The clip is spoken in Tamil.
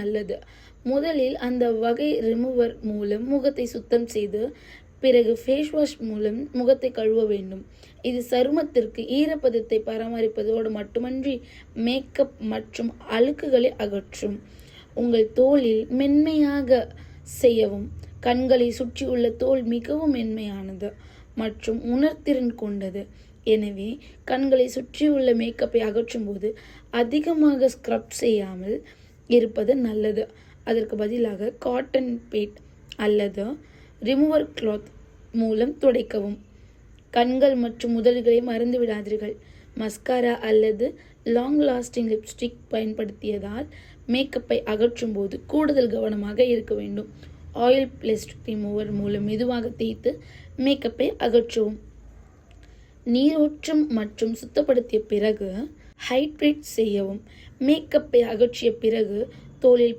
நல்லது. முதலில் அந்த வகை ரிமூவர் மூலம் முகத்தை சுத்தம் செய்து பிறகு ஃபேஸ் வாஷ் மூலம் முகத்தை கழுவ வேண்டும். இது சருமத்திற்கு ஈரப்பதத்தை பராமரிப்பதோடு மட்டுமன்றி மேக்கப் மற்றும் அழுக்குகளை அகற்றும். உங்கள் தோலில் மென்மையாக செய்யவும் கண்களை சுற்றியுள்ள தோல் மிகவும் மென்மையானது மற்றும் உணர்திறன் கொண்டது. எனவே கண்களை சுற்றியுள்ள மேக்கப்பை அகற்றும் போது அதிகமாக ஸ்க்ரப் செய்யாமல் இருப்பது நல்லது. அதற்கு பதிலாக காட்டன் பேட் அல்லது ரிமூவர் கிளாத் மூலம் துடைக்கவும். கண்கள் மற்றும் உதடுகளை மறந்து விடாதீர்கள். மஸ்காரா அல்லது லாங் லாஸ்டிங் லிப்ஸ்டிக் பயன்படுத்தியதால் மேக்கப்பை அகற்றும் போது கூடுதல் கவனமாக இருக்க வேண்டும். ஆயில் பிளஸ்ட் ரிமூவர் மூலம் மெதுவாக தேய்த்து மேக்கப்பை அகற்றவும். நீரோற்றம் மற்றும் சுத்தப்படுத்திய பிறகு ஹைட்ரேட் செய்யவும் மேக்கப்பை அகற்றிய பிறகு தோலில்